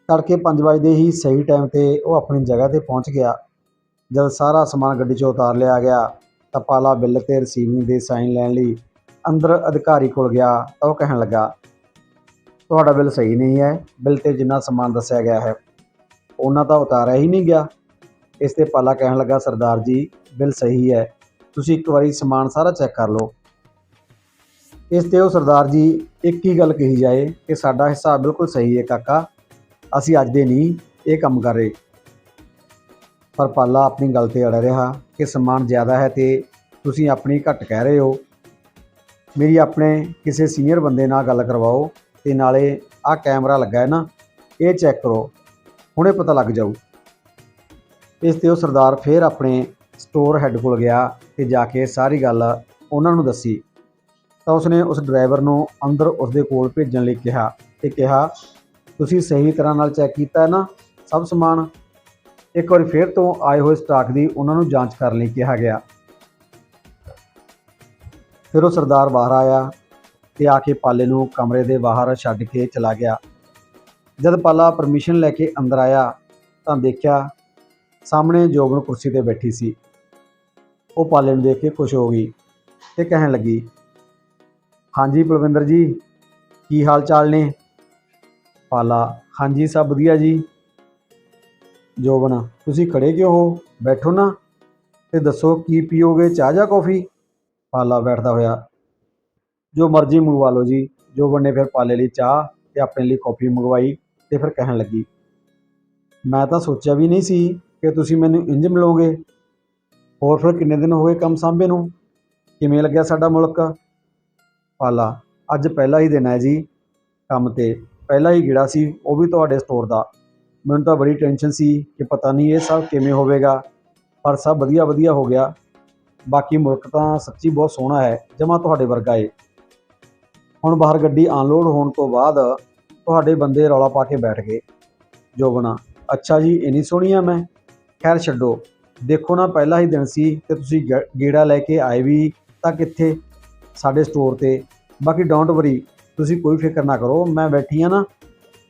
ਤੜਕੇ 5 ਵਜੇ ਹੀ ਸਹੀ ਟਾਈਮ ਤੇ ਉਹ ਆਪਣੀ ਜਗ੍ਹਾ ਤੇ ਪਹੁੰਚ ਗਿਆ। ਜਦ ਸਾਰਾ ਸਮਾਨ ਗੱਡੀ 'ਚੋਂ ਉਤਾਰ ਲਿਆ ਗਿਆ, ਤਾਂ ਪਾਲਾ ਬਿੱਲ ਤੇ ਰਿਸੀਵਿੰਗ ਦੇ ਸਾਈਨ ਲੈਣ ਲਈ ਅੰਦਰ ਅਧਿਕਾਰੀ ਕੋਲ ਗਿਆ, ਤਾਂ ਉਹ ਕਹਿਣ ਲੱਗਾ, ਤੁਹਾਡਾ ਬਿੱਲ ਸਹੀ ਨਹੀਂ ਹੈ। ਬਿੱਲ ਤੇ ਜਿੰਨਾ ਸਮਾਨ ਦੱਸਿਆ ਗਿਆ ਹੈ, ਉਹਨਾਂ ਤਾਂ ਉਤਾਰਿਆ ਹੀ ਨਹੀਂ ਗਿਆ। ਇਸ ਤੇ ਪਾਲਾ ਕਹਿਣ ਲੱਗਾ, ਸਰਦਾਰ ਜੀ, ਬਿੱਲ ਸਹੀ ਹੈ। ਤੁਸੀਂ ਇੱਕ ਵਾਰੀ ਸਮਾਨ ਸਾਰਾ ਚੈੱਕ ਕਰ ਲਓ। ਇਸ ਤੇ ਉਹ ਸਰਦਾਰ ਜੀ ਇੱਕ ਹੀ ਗੱਲ ਕਹੀ ਜਾਏ ਕਿ ਸਾਡਾ ਹਿਸਾਬ ਬਿਲਕੁਲ ਸਹੀ ਹੈ ਕਾਕਾ। ਅਸੀਂ ਅੱਜ ਦੇ ਨਹੀਂ, ਇਹ ਕੰਮ ਕਰ ਰਹੇ। ਪਰ ਪਾਲਾ ਆਪਣੀ ਗੱਲ ਤੇ ਅੜ ਰਿਹਾ ਕਿ ਸਮਾਨ ਜ਼ਿਆਦਾ ਹੈ ਤੇ ਤੁਸੀਂ ਆਪਣੀ ਘੱਟ ਕਹਿ ਰਹੇ ਹੋ। ਮੇਰੀ ਆਪਣੇ ਕਿਸੇ ਸੀਨੀਅਰ ਬੰਦੇ ਨਾਲ ਗੱਲ ਕਰਵਾਓ ਤੇ ਨਾਲੇ ਆਹ ਕੈਮਰਾ ਲੱਗਾ ਹੈ ਨਾ, ਇਹ ਚੈੱਕ ਕਰੋ, ਹੁਣੇ ਪਤਾ ਲੱਗ ਜਾਊ। ਇਸ ਤੇ ਉਹ ਸਰਦਾਰ ਫੇਰ ਆਪਣੇ ਸਟੋਰ ਹੈੱਡ ਕੋਲ ਗਿਆ ਤੇ ਜਾ ਕੇ ਸਾਰੀ ਗੱਲ ਉਹਨਾਂ ਨੂੰ ਦੱਸੀ। ਤਾਂ ਉਸਨੇ ਉਸ ਡਰਾਈਵਰ ਨੂੰ ਅੰਦਰ ਉਸਦੇ ਕੋਲ ਭੇਜਣ ਲਈ ਕਿਹਾ ਤੇ ਕਿਹਾ, ਤੁਸੀਂ ਸਹੀ ਤਰ੍ਹਾਂ ਨਾਲ ਚੈੱਕ ਕੀਤਾ ਹੈ ਨਾ? ਸਭ ਸਮਾਨ ਇੱਕ ਵਾਰੀ ਫੇਰ ਤੋਂ ਆਏ ਹੋਏ ਸਟਾਕ ਦੀ ਉਹਨਾਂ ਨੂੰ ਜਾਂਚ ਕਰਨ ਲਈ ਕਿਹਾ ਗਿਆ। ਫਿਰ ਉਹ ਸਰਦਾਰ ਬਾਹਰ ਆਇਆ ਤੇ ਆ ਕੇ ਪਾਲੇ ਨੂੰ ਕਮਰੇ ਦੇ ਬਾਹਰ ਛੱਡ ਕੇ ਚਲਾ ਗਿਆ। ਜਦ ਪਾਲਾ ਪਰਮਿਸ਼ਨ ਲੈ ਕੇ ਅੰਦਰ ਆਇਆ ਤਾਂ ਦੇਖਿਆ ਸਾਹਮਣੇ ਜੋਗਨ ਕੁਰਸੀ ਤੇ ਬੈਠੀ ਸੀ। ਉਹ ਪਾਲੇ ਨੂੰ ਦੇਖ ਕੇ ਖੁਸ਼ ਹੋ ਗਈ ਤੇ ਕਹਿਣ ਲੱਗੀ ਹਾਂਜੀ ਬਲਵਿੰਦਰ ਜੀ, ਕੀ ਹਾਲ ਚਾਲ ਨੇ? ਪਾਲਾ, ਹਾਂਜੀ ਸਭ ਵਧੀਆ ਜੀ। ਜੋਬਨ, ਤੁਸੀਂ ਖੜੇ ਕਿਉਂ ਹੋ? ਬੈਠੋ ਨਾ। ਤੇ ਦੱਸੋ, ਕੀ ਪੀਓਗੇ? ਚਾਹ ਜਾਂ ਕੌਫੀ? ਪਾਲਾ ਬੈਠਦਾ ਹੋਇਆ। ਜੋ ਮਰਜ਼ੀ ਮੰਗਵਾ ਲਓ ਜੀ। ਜੋਬਨ ਨੇ ਫਿਰ ਪਾਲੇ ਲਈ ਚਾਹ ਤੇ ਆਪਣੇ ਲਈ ਕੌਫੀ ਮੰਗਵਾਈ ਤੇ ਫਿਰ ਕਹਿਣ ਲੱਗੀ। ਮੈਂ ਤਾਂ ਸੋਚਿਆ ਵੀ ਨਹੀਂ ਸੀ ਕਿ ਤੁਸੀਂ ਮੈਨੂੰ ਇੰਜ ਮਿਲੋਗੇ। ਹੋਰ ਫਿਰ ਕਿੰਨੇ ਦਿਨ ਹੋ ਗਏ ਕੰਮ ਸਾਂਭੇ ਨੂੰ? ਕਿਵੇਂ ਲੱਗਿਆ ਸਾਡਾ ਮੁਲਕ? ਪਾਲਾ। ਅੱਜ ਪਹਿਲਾ ਹੀ ਦਿਨ ਹੈ ਜੀ ਕੰਮ ਤੇ। ਪਹਿਲਾ ਹੀ ਗਿੜਾ ਸੀ, ਉਹ ਵੀ ਤੁਹਾਡੇ ਸਟੋਰ ਦਾ। ਮੈਨੂੰ ਤਾਂ ਬੜੀ ਟੈਨਸ਼ਨ ਸੀ ਕਿ ਪਤਾ ਨਹੀਂ ਇਹ ਸਭ ਕਿਵੇਂ ਹੋਵੇਗਾ। ਪਰ ਸਭ ਵਧੀਆ ਵਧੀਆ ਹੋ ਗਿਆ। ਬਾਕੀ ਮੁਲਕ ਤਾਂ ਸੱਚੀ ਬਹੁਤ ਸੋਹਣਾ ਹੈ, ਜਮਾ ਤੁਹਾਡੇ ਵਰਗਾ ਏ। ਹੁਣ ਬਾਹਰ ਗੱਡੀ ਅਨਲੋਡ ਹੋਣ ਤੋਂ ਬਾਅਦ ਤੁਹਾਡੇ ਬੰਦੇ ਰੌਲਾ ਪਾ ਕੇ ਬੈਠ ਗਏ। ਜੋਬਨਾ, ਅੱਛਾ ਜੀ, ਇੰਨੀ ਸੋਹਣੀ ਆ ਮੈਂ। ਖੈਰ ਛੱਡੋ, ਦੇਖੋ ਨਾ ਪਹਿਲਾ ਹੀ ਦਿਨ ਸੀ ਤੇ ਤੁਸੀਂ ਗੇ- ਗੇੜਾ ਲੈ ਕੇ ਆਏ ਵੀ ਤਾਂ ਕਿੱਥੇ? ਸਾਡੇ ਸਟੋਰ ਤੇ। ਬਾਕੀ ਡੋਂਟ ਵਰੀ ਤੁਸੀਂ ਕੋਈ ਫਿਕਰ ਨਾ ਕਰੋ, ਮੈਂ ਬੈਠੀ ਆ ਨਾ,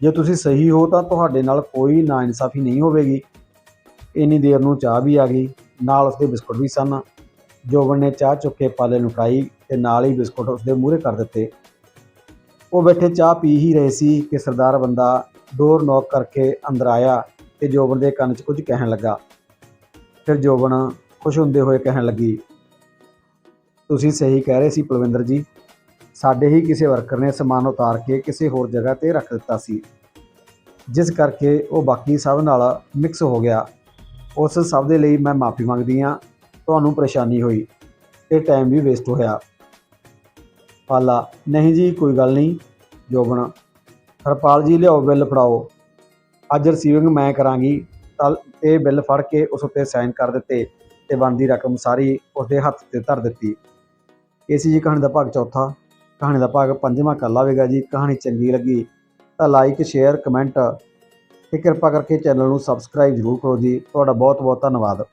ਜੇ ਤੁਸੀਂ ਸਹੀ ਹੋ ਤਾਂ ਤੁਹਾਡੇ ਨਾਲ ਕੋਈ ਨਾ ਇਨਸਾਫ਼ੀ ਨਹੀਂ ਹੋਵੇਗੀ। ਇੰਨੀ ਦੇਰ ਨੂੰ ਚਾਹ ਵੀ ਆ ਗਈ, ਨਾਲ ਉਸਦੇ ਬਿਸਕੁਟ ਵੀ ਸਨ। ਜੋਬਨ ਨੇ ਚਾਹ ਚੁੱਕ ਕੇ ਪਾਲੇ ਨੂੰ ਫੜਾਈ ਤੇ ਨਾਲ ਹੀ ਬਿਸਕੁਟ ਉਸਦੇ ਮੂਹਰੇ ਕਰ ਦਿੱਤੇ। ਉਹ ਬੈਠੇ ਚਾਹ ਪੀ ਹੀ ਰਹੇ ਸੀ ਕਿ ਸਰਦਾਰ ਬੰਦਾ ਡੋਰ ਨੌਕ ਕਰਕੇ ਅੰਦਰ ਆਇਆ ਤੇ ਜੋਬਨ ਦੇ ਕੰਨ 'ਚ ਕੁਝ ਕਹਿਣ ਲੱਗਾ। ਫਿਰ ਜੋਬਨ ਖੁਸ਼ ਹੁੰਦੇ ਹੋਏ ਕਹਿਣ ਲੱਗੀ, ਤੁਸੀਂ ਸਹੀ ਕਹਿ ਰਹੇ ਸੀ ਪਲਵਿੰਦਰ ਜੀ। ਸਾਡੇ ਹੀ ਕਿਸੇ ਵਰਕਰ ਨੇ ਸਮਾਨ ਉਤਾਰ ਕੇ ਕਿਸੇ ਹੋਰ ਜਗ੍ਹਾ ਤੇ ਰੱਖ ਦਿੱਤਾ ਸੀ। ਜਿਸ ਕਰਕੇ ਉਹ ਬਾਕੀ ਸਭ ਨਾਲ ਮਿਕਸ ਹੋ ਗਿਆ। ਉਸ ਸਭ ਦੇ ਲਈ ਮੈਂ ਮਾਫੀ ਮੰਗਦੀ ਹਾਂ। ਤੁਹਾਨੂੰ ਪਰੇਸ਼ਾਨੀ ਹੋਈ ਤੇ ਟਾਈਮ ਵੀ ਵੇਸਟ ਹੋਇਆ। ਪਾਲਾ, ਨਹੀਂ ਜੀ, ਕੋਈ ਗੱਲ ਨਹੀਂ। ਜੋਬਨ, ਹਰਪਾਲ ਜੀ, ਲਿਆਓ ਬਿੱਲ ਫੜਾਓ। ਅੱਜ ਰਸੀਵਿੰਗ ਮੈਂ ਕਰਾਂਗੀ। ਤਾਂ ਇਹ ਬਿੱਲ ਫੜ ਕੇ ਉਸ ਉੱਤੇ ਸਾਈਨ ਕਰ ਦਿੱਤੇ ਤੇ ਬਣਦੀ ਰਕਮ ਸਾਰੀ ਉਸਦੇ ਹੱਥ ਤੇ ਧਰ ਦਿੱਤੀ। ਇਹ ਸੀ ਜੀ ਕਹਾਣੀ ਦਾ ਭਾਗ ਚੌਥਾ। ਕਹਾਣੀ ਦਾ ਭਾਗ ਪੰਜਵਾਂ ਕੱਲ੍ਹ ਆਵੇਗਾ ਜੀ। ਕਹਾਣੀ ਚੰਗੀ ਲੱਗੀ ਤਾਂ ਲਾਈਕ ਸ਼ੇਅਰ ਕਮੈਂਟ ਤੇ ਕਿਰਪਾ ਕਰਕੇ ਚੈਨਲ ਨੂੰ ਸਬਸਕ੍ਰਾਈਬ ਜ਼ਰੂਰ ਕਰੋ ਜੀ। ਤੁਹਾਡਾ ਬਹੁਤ ਬਹੁਤ ਧੰਨਵਾਦ।